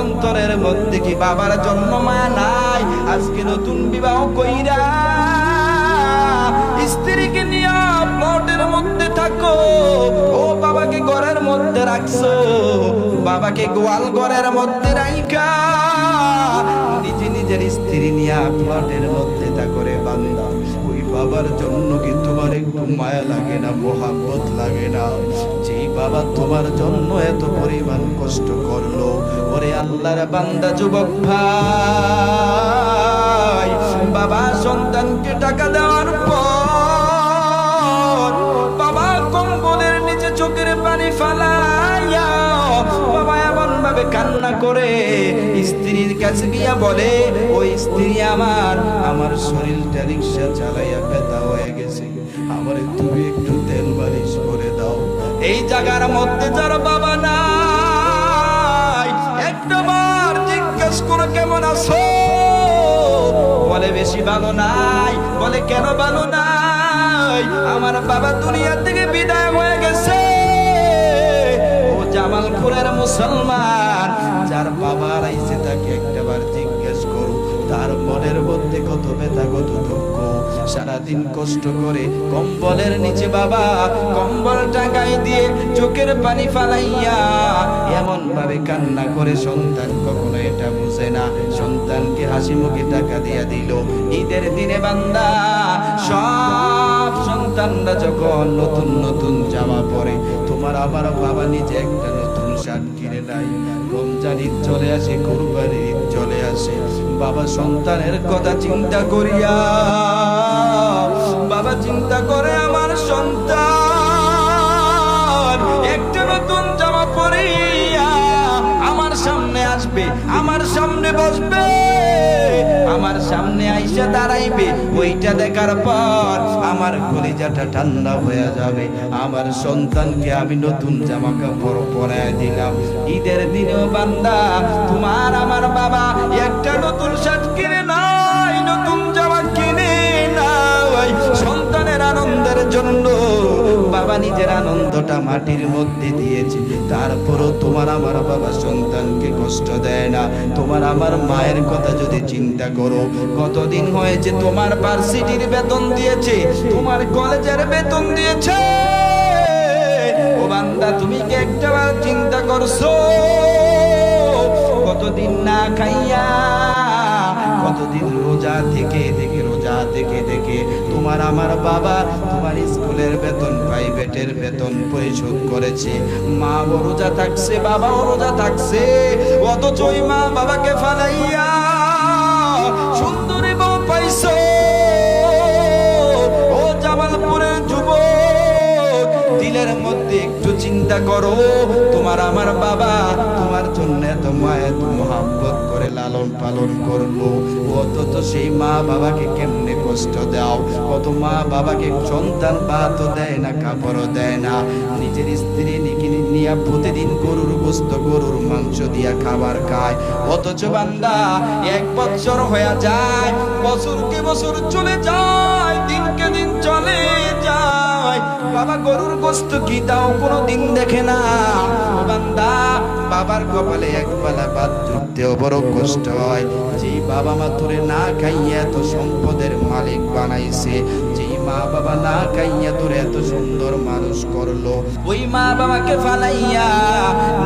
অন্তরের মধ্যে কি বাবার জন্য মায়া নাই? আজকে নতুন বিবাহ কইরা স্ত্রীকে নিয়ে প্লটের মধ্যে থাকো। ও বাবাকে ঘরের মধ্যে রাখছো। বাবাকে গোয়াল ঘরের মধ্যে রাইকা নিজে নিজের স্ত্রী নিয়ে প্লটের মধ্যে থাকো রে বান্দা। ওই বাবার জন্য কি তোমার একটু মায়া লাগে না মোহাম্মত লাগে না? যেই বাবা তোমার জন্য এত পরিমাণ কষ্ট করল, ওরে আল্লাহর বান্দা যুবক ভাই, বাবা সন্তানকে টাকা দেওয়ার পর বাবা কম্বলের নিচে চোখের পানি এমন ভাবে কান্না করে স্ত্রীর কাছে গিয়া বলে, ওই স্ত্রী আমার আমার শরীরটা রিক্সা চালাইয়া ব্যথা হয়ে গেছে। আমার তুমি একটু তেল বালিশ করে দাও। এই জায়গার মধ্যে যার বাবা নাই একটা বার জিজ্ঞেস করো, কেমন আছো? বলে, বেশি ভালো নাই। বলে, কেন ভালো নাই? আমার বাবা দুনিয়া থেকে বিদায় হয়ে গেছে। জামালপুরের মুসলমান যার বাবার আইসে তাকে একটাবার জিজ্ঞেস তার মনের মধ্যে কত ব্যথা, কত দুঃখ। সারাদিন কষ্ট করে কম্বলের নিচে বাবা, কম্বল টাকাই দিয়ে চোখের পানি ফালাইয়া এমন ভাবে কান্না করে সন্তান কখনো এটা বুঝে না। সন্তানকে হাসি মুখে টাকা দিয়া দিল। ঈদের দিনে বান্দা, সব সন্তানরা যখন নতুন নতুন জামা পরে, তোমার আবার বাবা নিজে একটা নতুন শার্ট কিনে নাই রমজান ঈদ চলে আসে, কোরবানির ঈদ চলে আসে। বাবা সন্তানের কথা চিন্তা করিয়া, বাবা চিন্তা করে আমার সন্তান। সামনে বসবে। আমার সামনে আইসা দাঁড়াইবে, ওইটা দেখার পর আমার কলিজাটা ঠান্ডা হয়ে যাবে। আমার সন্তানকে আমি নতুন জামা কাপড় পরায় দিলাম। ঈদের দিনেও বান্দা, তোমার আমার বাবা একটা নতুন শার্ট কিনে নাই, নতুন জামা কিনে নাই। সন্তানের আনন্দের জন্য বাবা নিজের আনন্দটা মাটির মধ্যে দিয়েছে। তারপরও তোমার আমার বাবা সন্তানকে কষ্ট দেয় না। তোমার আমার মায়ের কথা যদি চিন্তা করো, কতদিন হয়েছে তোমার ভার্সিটির বেতন দিয়েছে, তোমার কলেজের বেতন দিয়েছে? ও বান্দা, তুমি কি একটাবার চিন্তা করছ? কতদিন না খাইয়া, কতদিন রোজা থেকে দেখে রোজা থেকে দেখে তোমার আমার বাবা তোমার স্কুলের বেতন, প্রাইভেটের বেতন পরিশোধ করেছে। মা রোজা থাকছে বাবাও রোজা থাকছে। অথচ মা বাবাকে ফালাইয়া সুন্দরী বউ পাইছো। ও জামালপুরের যুবক, দিলের মধ্যে একটু চিন্তা করো। তোমার আমার বাবা তোমার জন্য এত মোহাম্মত করে লালন পালন করল অথচ সেই মা বাবাকে কেমনে কষ্ট দাও? কত মা বাবাকে সন্তান ভাতও দেয় না কাপড়ও দেয় না। নিজের স্ত্রী নিকিনি নিয়ে প্রতিদিন গরুর গোস্ত, গরুর মাংস দিয়া খাবার খায়। অথচ বান্দা, এক বছর হয়ে যায় বছরকে বছর চলে যায়, দিনকে দিন চলে যায়। বাবা গরুর গোস্ত কি দাও কোনো দিন দেখে না। বান্দা বাবার কপালে এক বেলা বাদ জুটতেও বড় কষ্ট হয়। যে বাবা মা তোরে না খাইয়া এত সম্পদের মালিক বানাইছে, যেই মা বাবা না খাইয়া তোরে এত সুন্দর মানুষ করল, ওই মা বাবাকে ফালাইয়া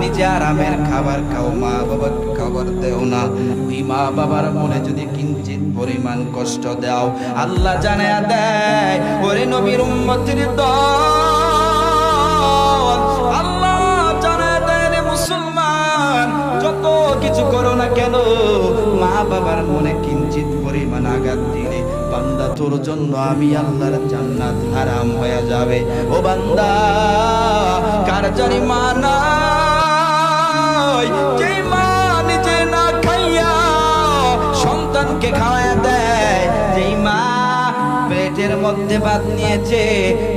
নিজে আরামের খাবার খাও, মা বাবা খাবার দেও না। ওই মা বাবার মনে যদি কিঞ্চিত পরিমাণ কষ্ট দাও, আল্লাহ জানায়া দেয়, ওরে নবীর উম্মতির দল কিছু করো না কেন? মা বাবার মনে কিঞ্চিত পরিমাণ আঘাত দিলে বান্দা তোর জন্য আমি আল্লাহর জান্নাত হারাম হয়ে যাবে। ও বান্দা, কার জানি মানা কে যেই মা নিজে না খাইয়া সন্তানকে খাওয়ায় দেয় পেটের মধ্যে ভাত নিয়েছে।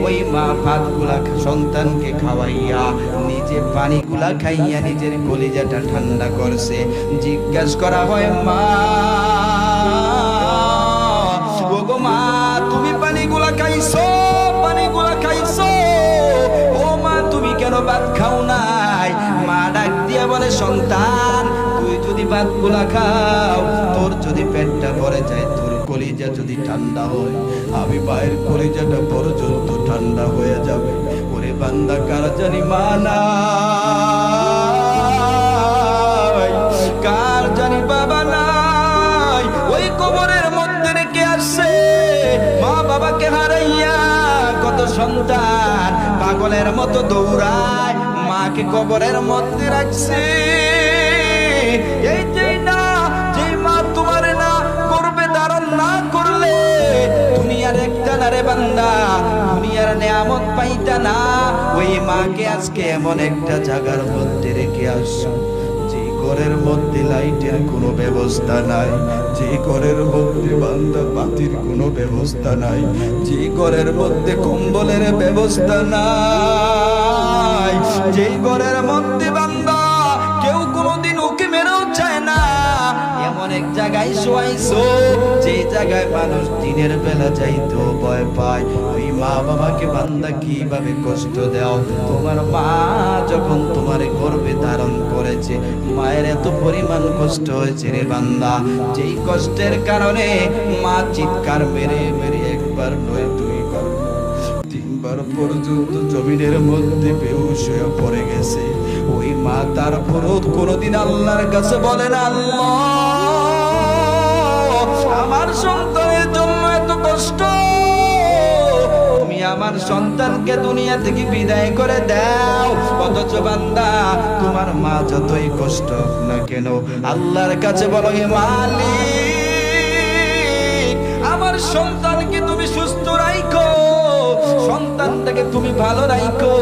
ওই মা ভাতগুলা সন্তানকে খাওয়াইয়া নিজে পানিগুলা খাইয়া নিজের কলিজাটা ঠান্ডা করছে। জিজ্ঞাস করা হয়, মা, ওগো মা, তুমি পানিগুলা খাইছো? পানিগুলা খাইছো? ও মা, তুমি কেন ভাত খাও নাই? মা ডাক দিয়ে বলে, সন্তান, তুই যদি ভাতগুলা খাও, তোর যদি পেটটা ভরে যায় কলিজা যদি ঠান্ডা হয়, আমি মায়ের কলিজাটা পর্যন্ত ঠান্ডা হয়ে যাবে। ওরে বান্দা, কার জানি মানা? কার জানি বাবা নাই? ওই কবরের মধ্যে রেখে আসছে। মা বাবাকে হারাইয়া কত সন্তান পাগলের মতো দৌড়ায়, মাকে কবরের মধ্যে রাখছে। এই যে না রে বান্দা দুনিয়ার নিয়ামত পাইতা না। ওই মাকে আজকে এমন একটা জায়গার মধ্যে রেখে আসছো, যে ঘরের মধ্যে লাইটের কোনো ব্যবস্থা নাই। যে ঘরের মধ্যে বান্দা বাতির কোনো ব্যবস্থা নাই। যে ঘরের মধ্যে কম্বলের ব্যবস্থা নাই। যে ঘরের মধ্যে এক জায়গায় শোয়াইছো যে জায়গায় মানুষ দিনের বেলা যাইতো ভয় পায়। ওই মা বাবাকে বান্দা কীভাবে কষ্ট দাও? তোমার মা যখন তোমার গর্বে ধারণ করেছে, মায়ের এত পরিমাণ কষ্ট হয়েছে রে বান্দা। যেই কষ্টের কারণে মা চিৎকার মেরে মেরে একবার নয় দুইবার তিনবার পর্যন্ত জমিনের মধ্যে বেহুশ হয়ে পড়ে গেছে। ওই মা তারপরও কোনোদিন আল্লাহর কাছে বলেন আল্লাহ, আমার সন্তানের জন্য এত কষ্ট। আমার সন্তানকে দুনিয়া থেকে বিদায় করে দাও। অথচ বান্দা, তোমার মা যতই কষ্ট না কেন, আল্লাহর কাছে বলো, হে মালিক, আমার সন্তানকে তুমি সুস্থ রাখো সন্তানটাকে তুমি ভালো রাখো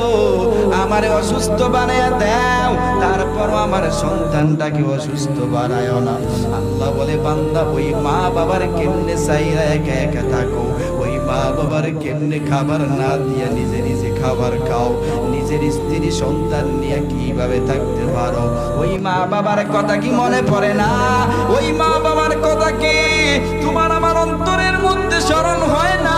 আমারে অসুস্থ বানায় দাও, তারপর আমার সন্তানটাকে অসুস্থ বানায় না। আল্লাহ বলে, বান্দা, ওই মা বাবার কেমনে চাইরা একা একা থাকো, ওই মা বাবার কেমনে খাবার না দিয়ে নিজে নিজে খাবার খাও, নিজের স্ত্রী সন্তান নিয়ে কীভাবে থাকতে পারো? ওই মা বাবার কথা কি মনে পড়ে না? ওই মা বাবার কথা কি তোমার আমার অন্তরের মধ্যে স্মরণ হয় না?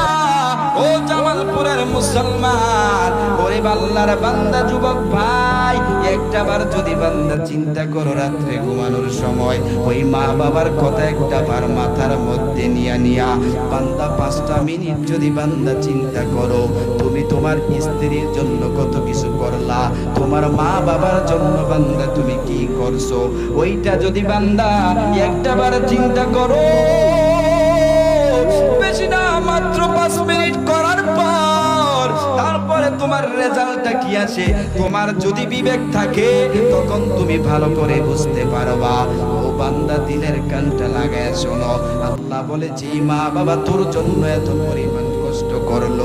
ও জামালপুরের মুসলমান, ওরে বাল্লার বান্দা যুবক ভাই একটা বার যদি বান্দা চিন্তা করো রাত্রে ঘুমানোর সময়, ওই মা বাবার কথা একটা বার মাথার মধ্যে নিয়া নিয়া, বান্দা পাঁচটা মিনিট যদি বান্দা চিন্তা করো, তুমি তোমার স্ত্রীর জন্য কত কিছু করলা, তোমার মা বাবার জন্য বান্দা তুমি কি করছ? ওইটা যদি বান্দা একটা বার চিন্তা করো বেশি না, মাত্র পাঁচ মিনিট করার পর তারপরে তোমার রেজাল্টটা কি আসে? তোমার যদি বিবেক থাকে, তখন তুমি ভালো করে বুঝতে পারবা। ও বান্দা, দিলের কানটা লাগায় শোনো। আল্লাহ বলে, যে মা বাবা তোর জন্য এত পরিমাণ কষ্ট করল,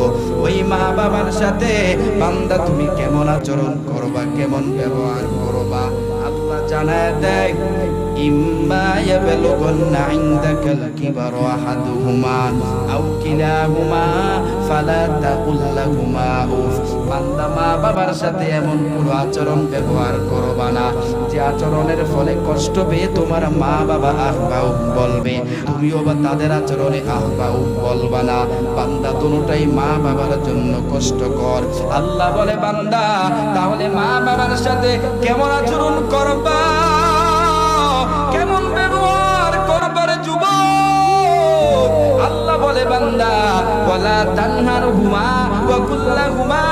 ওই মা বাবার সাথে বান্দা তুমি কেমন আচরণ করবা, কেমন ব্যবহার করবা? আল্লাহ জানায় দেয় إما يبلغن عندك الكبر أحدهما أو كلاهما فلا تقل لهما أف বান্দা মা বাবার সাথে এমন কোনো আচরণ ব্যবহার করবা না যে আচরণের ফলে কষ্ট পেয়ে তোমার মা বাবা আহবাউ বলবে তুমিও বা তাদের আচরণে আহবাউ বলবা না বান্দা দুটাই মা বাবার জন্য কষ্টকর আল্লাহ বলে বান্দা তাহলে মা বাবার সাথে কেমন আচরণ করবা বলে বান্দা ওয়ালা তানহার হুমা ওয়া কুল্লা হুমা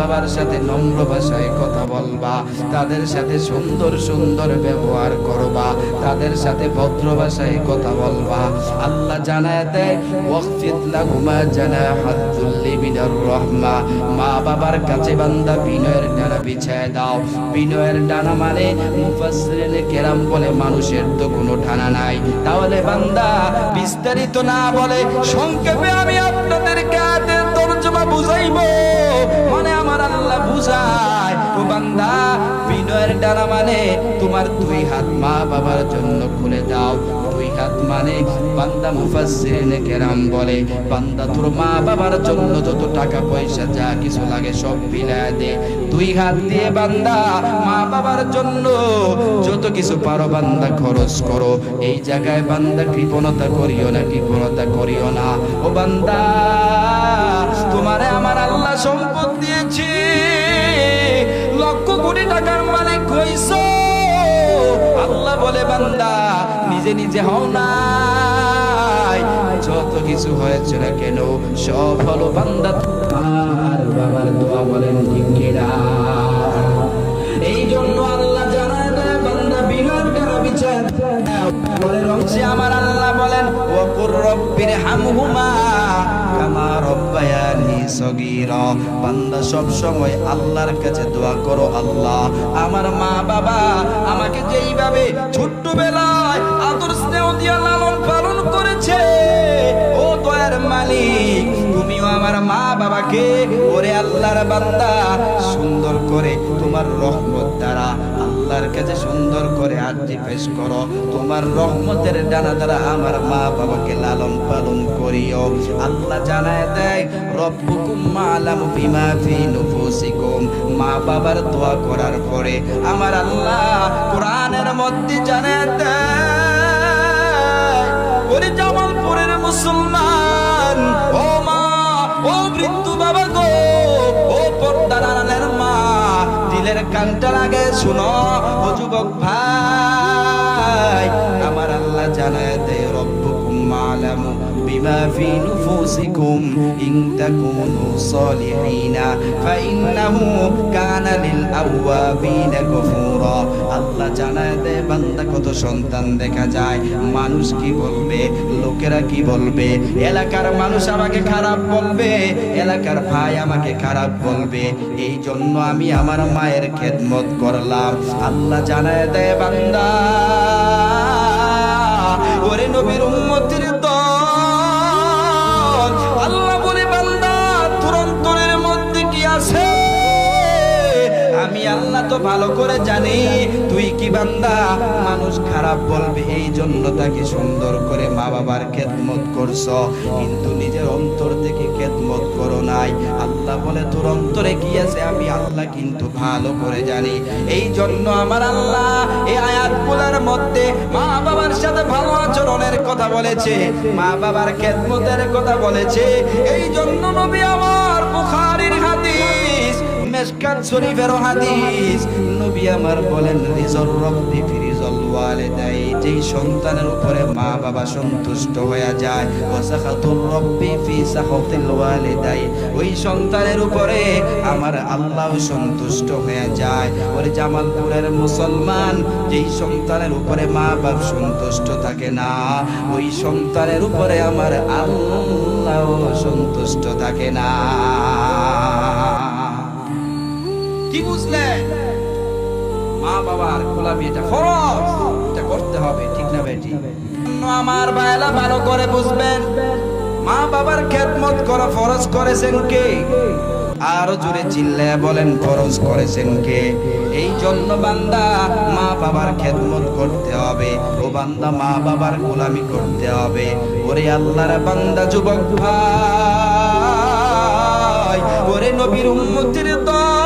বাবার সাথে নম্র ভাষায় কথা বলবা, তাদের সাথে সুন্দর সুন্দর ব্যবহার করবা, তাদের সাথে ভদ্র ভাষায় কথা বলবা। আল্লাহ জানায় দেয় ওয়াকফিদ লাহুমা জানাহাদ যুল্লি মিনার রহমা। মা বাবার কাছে বান্দা বিনয়ের ডানা বিছায় দাও। বিনয়ের ডানা মানে মুফাসসিরিন কেরাম বলে মানুষের তো কোনো ডানা নাই। তাহলে বান্দা বিস্তারিত না বলে সংক্ষেপে আমি আপনাদেরকে বুঝাইবো? মানে আমার আল্লাহ বুঝায়, ও বান্দা, বিনয়ের ডানা মানে তোমার দুই হাত মা বাবার জন্য খুলে দাও। হাত মানে বান্দা মুফাসসিরিন কেরাম বলে, বান্দা তোর মা বাবার জন্য যত টাকা পয়সা যা কিছু লাগে সব বিলায় দে। দুই হাত দিয়ে বান্দা মা বাবার জন্য যত কিছু পারো বান্দা খরচ করো। এই জায়গায় বান্দা কৃপণতা করিও না, কৃপণতা করিও না। ও বান্দা, তোমারে আমার আল্লাহ সম্পদ দিয়েছি। লক্ষ কোটি টাকার মালিক হইছো। আল্লাহ বলে, বান্দা নিজে নিজে হও নাই। যত কিছু হয়েছে না কেন, সব হলো বান্দা। আর বাবার দোয়া বলেন এই জন্য আল্লাহ দেয়, বান্দা কারা বিচার। অংশে আমার আল্লাহ বলেন, ওয়াকুর রব্বির হামহুমা রব্বায়ানি বান্দা সব সময় আল্লাহর কাছে দোয়া করো, আল্লাহ, আমার মা বাবা আমাকে যেইভাবে ছোট্ট মা বাবাকে সুন্দর করে তোমার রহমত দ্বারা আল্লাহর কাছে সুন্দর করে আর্জি পেশ করো। তোমার রহমতের ডানা দ্বারা আমার মা বাবাকে লালন পালন করিও। আল্লাহ জানায় দেয় মা বাবার দোয়া করার পরে আমার আল্লাহ কোরআনের মধ্যে জানায় দেয় মুসলমান। ও মা, ও মৃত্যু বাবা গো, ও পর্দার মা, দিলের কানটা লাগে, শুনো, ও যুবক ভাই, আমার আল্লাহ জানায় দে রব্বুকুম মালামু। বিমা ফি নুফুসিকুম ইন তাকুনু সালিহিনা ফাইন্নাহু কানা লিল আওয়াবিনা আল্লাহ জানায় দে বান্দা কত সন্তান দেখা যায়। মানুষ কি বলবে? লোকেরা কি বলবে? এলাকার মানুষ আমাকে খারাপ বলবে, এলাকার ভাই আমাকে খারাপ বলবে। এই জন্য আমি আমার মায়ের খেদমত করলাম। আল্লাহ জানায় দেয় বান্দা, ওরে নবীর উম্মতির আল্লাহ তো ভালো করে জানি। তুই কি বান্দা? মানুষ খারাপ বলবে এই জন্য তাকে সুন্দর করে মা বাবার খেদমত করছ। কিন্তু নিজের অন্তর থেকে খেদমত করো নাই। আল্লাহ বলে, তোর অন্তরে কি আছে? আমি আল্লাহ কিন্তু ভালো করে জানি। এই জন্য আমার আল্লাহ এই আয়াতগুলোর মধ্যে মা বাবার সাথে ভালো আচরণের কথা বলেছে মা বাবার খেদমতের কথা বলেছে। এই জন্য নবী আমার বুখারীর হাদিস শরীফের হাদিস নবী আমার বলেন যেই সন্তানের উপরে মা বাবা সন্তুষ্ট হয়ে যায় ওই সন্তানের উপরে আমার আল্লাহ সন্তুষ্ট হয়ে যায়। ওরে জামালপুরের মুসলমান, যেই সন্তানের উপরে মা বাপ সন্তুষ্ট থাকে না, ওই সন্তানের উপরে আমার আল্লাহ সন্তুষ্ট থাকে না। কি বুঝলেন মা বাবার গোলামি এটা ফরজ। এটা করতে হবে, ঠিক না বেটি? আমার বায়লা ভালো করে বুঝবেন। মা বাবার খেদমত করা ফরজ করেছেন কে? আরও জোরে চিল্লায় বলেন, ফরজ করেছেন কে? এই জন্য বান্দা মা বাবার খেদমত করতে হবে। ও বান্দা মা বাবার গোলামি করতে হবে। ওরে আল্লাহর বান্দা যুবক ভাই, ওরে নবীর উম্মতির দল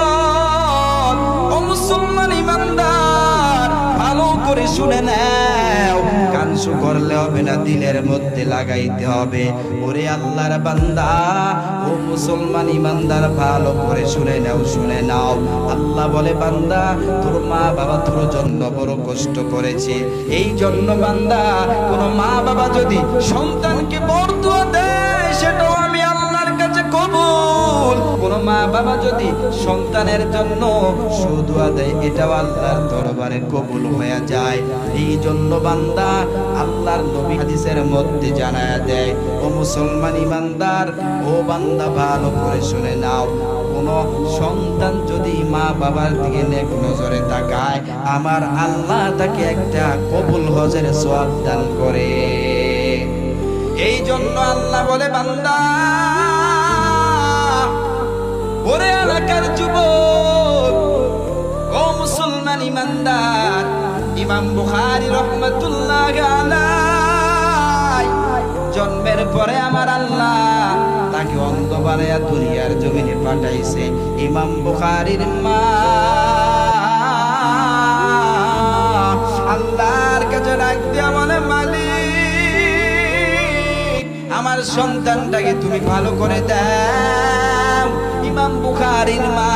মুসলমান ইমানদার ভালো করে শুনে নাও। কানসু করলে হবে না, দিলের মধ্যে লাগাইতে হবে। ওরে আল্লাহর বান্দা, ও মুসলমান ইমানদার ভালো করে শুনে নাও শুনে নাও। আল্লাহ বলে, বান্দা, তোর মা বাবা তোর জন্য বড় কষ্ট করেছে। এই জন্য বান্দা, কোন মা বাবা যদি সন্তানকে বর্তুয়া দেয় কোন মা বাবা যদি সন্তানের জন্য সুদুয়া দেয়, এটাও আল্লাহর দরবারে কবুল হয়ে যায়। এই জন্য বান্দা আল্লাহর নবী হাদিসের মধ্যে জানায়া দেয়, ও মুসলমান ইমানদার ও বান্দা, ভালো করে শুনে নাও। কোন সন্তান যদি মা বাবার দিকে নেক নজরে তাকায়, আমার আল্লাহ তাকে একটা কবুল হজের সোয়াব দান করে। এই জন্য আল্লাহ বলে, বান্দা ওরে এলাকার যুবক, ও মুসলমান ইমানদার, ইমাম বুখারী রহমাতুল্লাহ আলাই জন্মের পরে আমার আল্লাহ তাকে অন্ধ বানায়া দুনিয়ার জমিনে পাঠাইছে ইমাম বুখারীর মা। আল্লাহর কাছে ডাক দিয়া বলে, মালিক, আমার সন্তানটাকে তুমি ভালো করে দাও ইমাম বুখারীর মা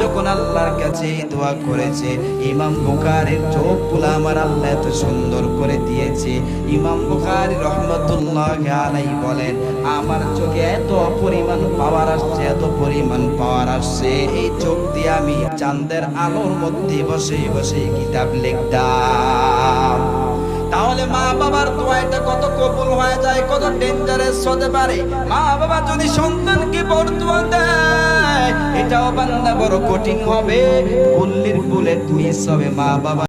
যখন আল্লাহর কাছে দোয়া করেছে, ইমাম বুখারীর চোখগুলো আমার আল্লাহ এত সুন্দর করে দিয়েছে। ইমাম বুখারী রহমতুল্লাহ আলাই বলেন, আমার চোখে এত পরিমাণ পাওয়ার আসছে, এত পরিমাণ পাওয়ার আসছে। এই চোখ দিয়ে আমি চাঁদের আলোর মধ্যে বসে বসে কিতাব লিখতাম। তাহলে মা বাবার দোয়াটা কত কবুল হয়ে যায়, কত ডেঞ্জারাস হতে পারে। মা বাবা যদি সন্তানকে বর্তমান দেয়, এটাও বান্দা বড় কঠিন হবে। বুল্লির বলে মিস হবে মা বাবা